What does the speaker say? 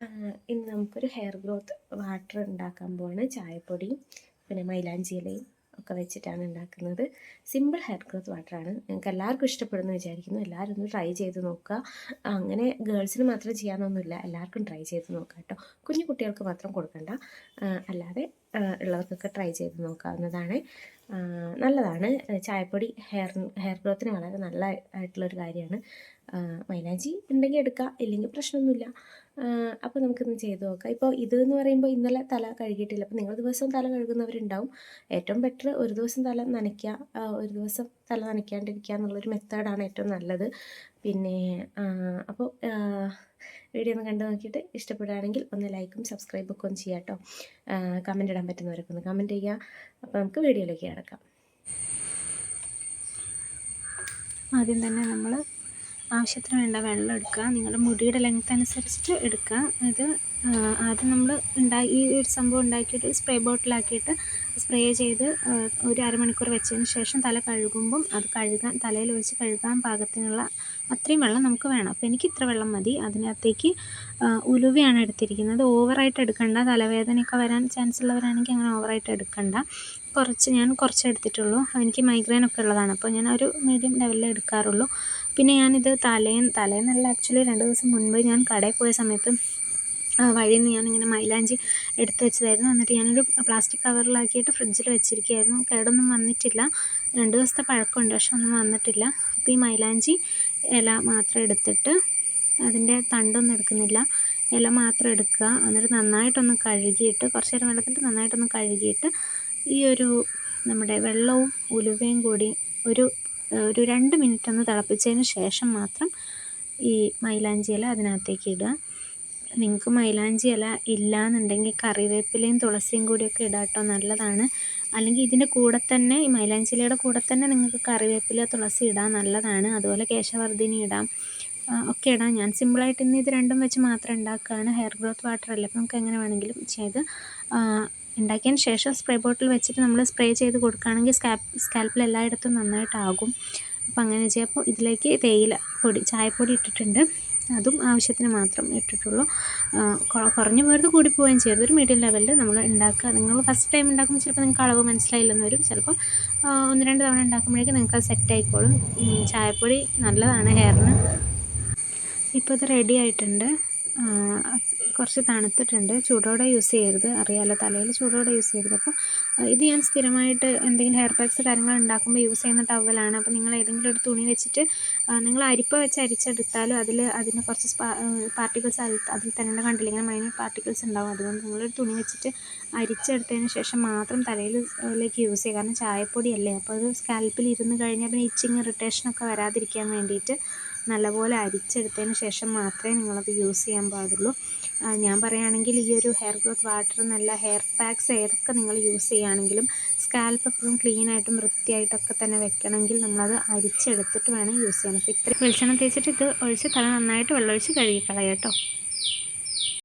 ഇന്ന് നമുക്കൊരു hair growth water ഉണ്ടാക്കാൻ പോവാണ്. ചായപ്പൊടിയും പിന്നെ മൈലാഞ്ചി ഇലയും ഒക്കെ വെച്ചിട്ടാണ് ഉണ്ടാക്കുന്നത്. സിമ്പിൾ ഹെയർ ഗ്രോത്ത് വാട്ടറാണ് നിങ്ങൾക്ക് എല്ലാവർക്കും ഇഷ്ടപ്പെടുന്നു വിചാരിക്കുന്നു. എല്ലാവരും ഒന്ന് ട്രൈ ചെയ്ത് നോക്കുക. അങ്ങനെ ഗേൾസിന് മാത്രം ചെയ്യാനൊന്നുമില്ല. എല്ലാവർക്കും ട്രൈ ചെയ്ത് നോക്കുക കേട്ടോ. കുഞ്ഞു കുട്ടികൾക്ക് മാത്രം കൊടുക്കണ്ട. അല്ലാതെ ഉള്ളവർക്കൊക്കെ ട്രൈ ചെയ്ത് നോക്കാവുന്നതാണ്. നല്ലതാണ്. ചായപ്പൊടി ഹെയർ ഹെയർ ഗ്രോത്തിന് വളരെ നല്ല ആയിട്ടുള്ളൊരു കാര്യമാണ്. മൈലാഞ്ചി ഉണ്ടെങ്കിൽ എടുക്കാം ഇല്ലെങ്കിൽ പ്രശ്നമൊന്നുമില്ല. അപ്പോൾ നമുക്കിന്ന് ചെയ്ത് നോക്കാം. ഇപ്പോൾ ഇത് എന്ന് പറയുമ്പോൾ ഇന്നലെ തല കഴുകിയിട്ടില്ല. അപ്പോൾ നിങ്ങൾ ദിവസവും തല കഴുകുന്നവരുണ്ടാവും. ഏറ്റവും ബെറ്റർ ഒരു ദിവസം തല നനയ്ക്കുക ഒരു ദിവസം തല നനയ്ക്കാണ്ടിരിക്കുക എന്നുള്ളൊരു മെത്തേഡാണ് ഏറ്റവും നല്ലത്. പിന്നെ അപ്പോൾ വീഡിയോ ഒന്ന് കണ്ടു നോക്കിയിട്ട് ഇഷ്ടപ്പെടുകയാണെങ്കിൽ ഒന്ന് ലൈക്കും സബ്സ്ക്രൈബും ഒക്കെ ഒന്ന് ചെയ്യാം കേട്ടോ കമന്റ് ഇടാൻ പറ്റുന്നവരൊക്കെ ഒന്ന് കമന്റ് ചെയ്യുക. അപ്പോൾ നമുക്ക് വീഡിയോയിലേക്ക് കിടക്കാം. ആദ്യം തന്നെ നമ്മൾ ആവശ്യത്തിന് വേണ്ട വെള്ളം എടുക്കുക. നിങ്ങളുടെ മുടിയുടെ ലെങ്ത് അനുസരിച്ചിട്ട് എടുക്കുക. ഇത് ആദ്യം നമ്മൾ ഉണ്ടായി ഈ ഒരു സംഭവം ഉണ്ടാക്കിയിട്ട് സ്പ്രേ ബോട്ടിലാക്കിയിട്ട് സ്പ്രേ ചെയ്ത് ഒരു അരമണിക്കൂർ വെച്ചതിന് ശേഷം തല കഴുകുമ്പം അത് കഴുകാൻ തലയിൽ ഒഴിച്ച് കഴുകാൻ പാകത്തിനുള്ള അത്രയും വെള്ളം നമുക്ക് വേണം. അപ്പോൾ എനിക്ക് ഇത്ര വെള്ളം മതി. അതിനകത്തേക്ക് ഉലുവയാണ് എടുത്തിരിക്കുന്നത്. ഓവറായിട്ട് എടുക്കണ്ട. തലവേദനയൊക്കെ വരാൻ ചാൻസ് ഉള്ളവരാണെങ്കിൽ അങ്ങനെ ഓവറായിട്ട് എടുക്കണ്ട. കുറച്ച് ഞാൻ കുറച്ച് എടുത്തിട്ടുള്ളൂ. എനിക്ക് മൈഗ്രെയിൻ ഒക്കെ ഉള്ളതാണ്. അപ്പോൾ ഞാൻ ഒരു മീഡിയം ലെവലിൽ എടുക്കാറുള്ളൂ. പിന്നെ ഞാനിത് തലേന്ന് തലേന്നല്ല ആക്ച്വലി രണ്ട് ദിവസം മുൻപ് ഞാൻ കടയിൽ പോയ സമയത്ത് വഴിയിൽ നിന്ന് ഞാനിങ്ങനെ മൈലാഞ്ചി എടുത്ത് വെച്ചതായിരുന്നു. എന്നിട്ട് ഞാനൊരു പ്ലാസ്റ്റിക് കവറിലാക്കിയിട്ട് ഫ്രിഡ്ജിൽ വെച്ചിരിക്കുകയായിരുന്നു. കേടൊന്നും വന്നിട്ടില്ല. രണ്ട് ദിവസത്തെ പഴക്കമുണ്ട് പക്ഷെ ഒന്നും വന്നിട്ടില്ല. അപ്പോൾ ഈ മൈലാഞ്ചി ഇല മാത്രം എടുത്തിട്ട് അതിന്റെ തണ്ടൊന്നും എടുക്കുന്നില്ല. ഇല മാത്രം എടുക്കുക. എന്നിട്ട് നന്നായിട്ടൊന്ന് കഴുകിയിട്ട് കുറച്ച് നേരം വെള്ളത്തിട്ട് നന്നായിട്ടൊന്ന് കഴുകിയിട്ട് ഈ ഒരു നമ്മുടെ വെള്ളവും ഉലുവയും കൂടി ഒരു ഒരു രണ്ട് മിനിറ്റ് ഒന്ന് തിളപ്പിച്ചതിന് ശേഷം മാത്രം ഈ മൈലാഞ്ചി ഇല അതിനകത്തേക്ക് ഇടുക. നിങ്ങൾക്ക് മൈലാഞ്ചി ഇല ഇല്ലയെന്നുണ്ടെങ്കിൽ കറിവേപ്പിലയും തുളസിയും കൂടിയൊക്കെ ഇടാം കേട്ടോ നല്ലതാണ്. അല്ലെങ്കിൽ ഇതിന്റെ കൂടെ തന്നെ ഈ മൈലാഞ്ചി ഇലയുടെ കൂടെ തന്നെ നിങ്ങൾക്ക് കറിവേപ്പില തുളസി ഇടാം നല്ലതാണ്. അതുപോലെ കേശവർദ്ധിനി ഇടാം. ഒക്കെ ഇടാം. ഞാൻ സിമ്പിളായിട്ട് ഇന്ന് ഇത് രണ്ടും വെച്ച് മാത്രം ഉണ്ടാക്കുകയാണ്. ഹെയർ ഗ്രോത്ത് വാട്ടർ അല്ല? അപ്പോൾ നമുക്ക് എങ്ങനെ വേണമെങ്കിലും ചെയ്ത് ഉണ്ടാക്കിയതിന് ശേഷം സ്പ്രേ ബോട്ടിൽ വെച്ചിട്ട് നമ്മൾ സ്പ്രേ ചെയ്ത് കൊടുക്കുകയാണെങ്കിൽ സ്കാപ്പ് സ്കാൽപ്പിൽ എല്ലായിടത്തും നന്നായിട്ടാകും. അപ്പോൾ അങ്ങനെ ചെയ്യുമ്പോൾ ഇതിലേക്ക് തേയില പൊടി ചായപ്പൊടി ഇട്ടിട്ടുണ്ട്. അതും ആവശ്യത്തിന് മാത്രം ഇട്ടിട്ടുള്ളൂ. കുറഞ്ഞു പോയത് കൂടി പോവുകയും ചെയ്യരുത്. ഒരു മീഡിയം ലെവലിൽ നമ്മൾ ഉണ്ടാക്കുക നിങ്ങൾ ഫസ്റ്റ് ടൈം ഉണ്ടാക്കുമ്പോൾ ചിലപ്പോൾ നിങ്ങൾക്ക് അളവ് മനസ്സിലായില്ലെന്ന് വരും. ചിലപ്പോൾ ഒന്ന് രണ്ട് തവണ ഉണ്ടാക്കുമ്പോഴേക്കും നിങ്ങൾക്ക് അത് സെറ്റ് ആയിക്കോളും. ചായപ്പൊടി നല്ലതാണ് ഹെയറിന് ഇപ്പോൾ ഇത് റെഡി ആയിട്ടുണ്ട്. കുറച്ച് തണുത്തിട്ടുണ്ട്. ചൂടോടെ യൂസ് ചെയ്യരുത്. അറിയാമല്ലോ തലയിൽ ചൂടോടെ യൂസ് ചെയ്യരുത്. അപ്പോൾ ഇത് ഞാൻ സ്ഥിരമായിട്ട് എന്തെങ്കിലും ഹെയർ പാക്സ് കാര്യങ്ങൾ ഉണ്ടാക്കുമ്പോൾ യൂസ് ചെയ്യുന്ന ടവലാണ് അപ്പോൾ നിങ്ങൾ ഏതെങ്കിലും ഒരു തുണി വെച്ചിട്ട് നിങ്ങൾ അരിപ്പ വെച്ച് അരിച്ചെടുത്താലും അതിൽ അതിന് കുറച്ച് പാർട്ടിക്കിൾസ് അതിൽ തന്നെ കണ്ടില്ല? ഇങ്ങനെ മൈനർ പാർട്ടിക്കിൾസ് ഉണ്ടാവും. അതുകൊണ്ട് നിങ്ങളൊരു തുണി വെച്ചിട്ട് അരിച്ചെടുത്തതിന് ശേഷം മാത്രം തലയിലേക്ക് യൂസ് ചെയ്യുക. കാരണം ചായപ്പൊടിയല്ലേ? അപ്പോൾ അത് സ്കാൽപ്പിൽ ഇരുന്ന് കഴിഞ്ഞാൽ പിന്നെ ഇച്ചിങ് ഇറിറ്റേഷനൊക്കെ വരാതിരിക്കാൻ വേണ്ടിയിട്ട് നല്ലപോലെ അരിച്ചെടുത്തതിന് ശേഷം മാത്രമേ നിങ്ങളത് യൂസ് ചെയ്യാൻ പാടുള്ളൂ. ഞാൻ പറയുകയാണെങ്കിൽ ഈ ഒരു ഹെയർ ഗ്രോത്ത് വാട്ടർ നല്ല ഹെയർ പാക്സ് ഏതൊക്കെ നിങ്ങൾ യൂസ് ചെയ്യുകയാണെങ്കിലും സ്കാൽപ്പ് എപ്പോഴും ക്ലീനായിട്ടും വൃത്തിയായിട്ടൊക്കെ തന്നെ വെക്കണമെങ്കിൽ നമ്മളത് അരിച്ചെടുത്തിട്ട് വേണം യൂസ് ചെയ്യാൻ. അപ്പോൾ ഇത്ര വെളിച്ചെണ്ണ തേച്ചിട്ട് ഇത് ഒഴിച്ച് തല നന്നായിട്ട് വെള്ളമൊഴിച്ച് കഴുകി കളയാം കേട്ടോ.